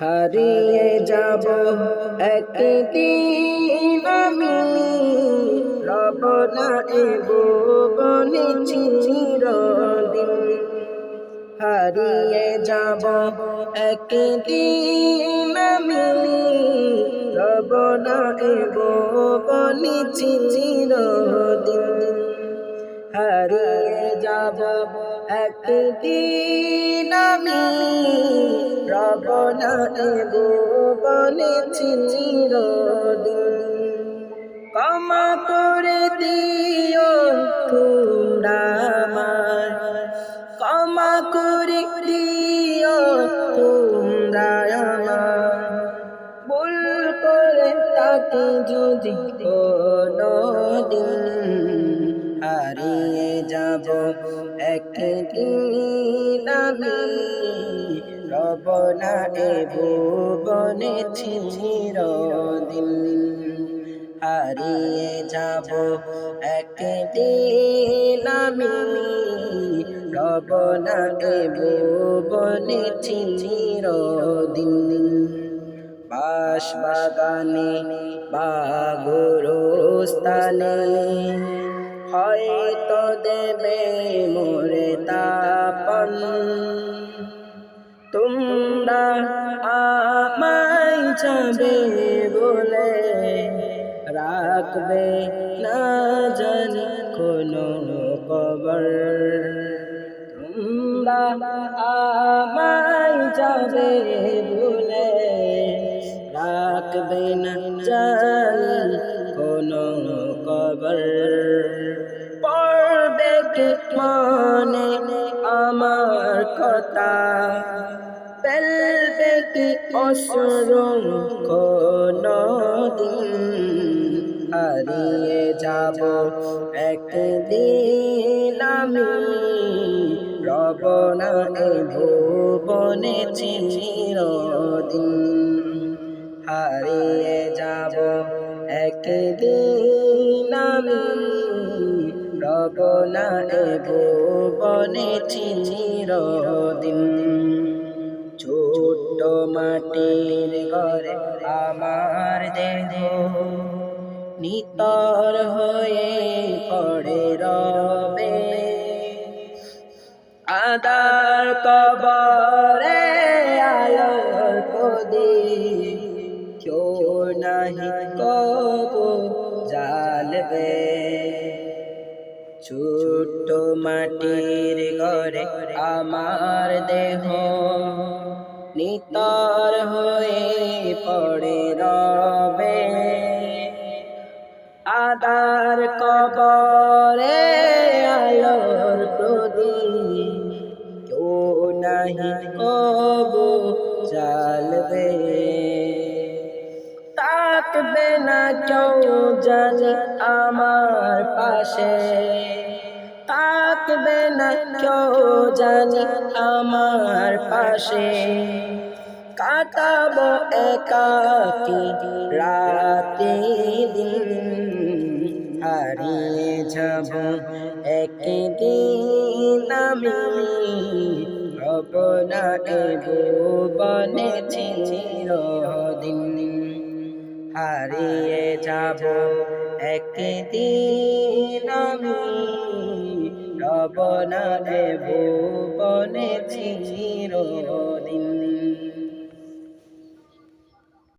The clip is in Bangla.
হারিয়ে যাব একদিন আমি। রব না বনে চিরদিন। হারিয়ে যাব একদিন আমি। রব না বনে চিরদিন। একদিন আমি রব না এগো বলেছি চিরদিন। ক্ষমা করে দিও তোমরা আমায়। ক্ষমা করে দিও তোমরা আমায়। ভুল করে তাকে যদি কোনো দিন হারিয়ে যাব একদিন আমি রব না এ ভুবনে চিরদিন হারিয়ে যাব একদিন আমি রব না এ ভুবনে চিরদিন বাস বাগানে বা গোরস্থানে হয়তো দেবে মোরে তাপন। তোমরা আমায় যাবে বলে রাখবে না জানি কোনো কবর। তোমরা আমায় যাবে পড়বে কে মনে আমার কথা। ফেলবে কি অসংখ্য নদিন হারিয়ে যাব একদিন আমি। রব না এ ভুবনে চিরদিন। হারিয়ে যাব একদিন না এ ভুবনে চিরদিন। ছোট্ট মাটির ঘরে আমার দেহ নিতর হয়ে পড়ে রবে। আদার কবরে আলোর পদে কেউ নাহি কব জালবে ছোট্ট মাটির ঘরে আমার দেহ নিতর হয়ে পড়ে রবে। আদার কবরে আলোর প্রদীপ, কেউ নাহি কব চালবে থাকবে না কেউ জানি আমার পাশে। থাকবে না কেউ জানি আমার পাশে। কাটাবো একাকি রাতে দিন, হারিয়ে যাব একদিন আমি। রব না এব বনে চিরদিন। হারিয়ে যাব। একদিন আমি রব না দেব বনে চিরদিন।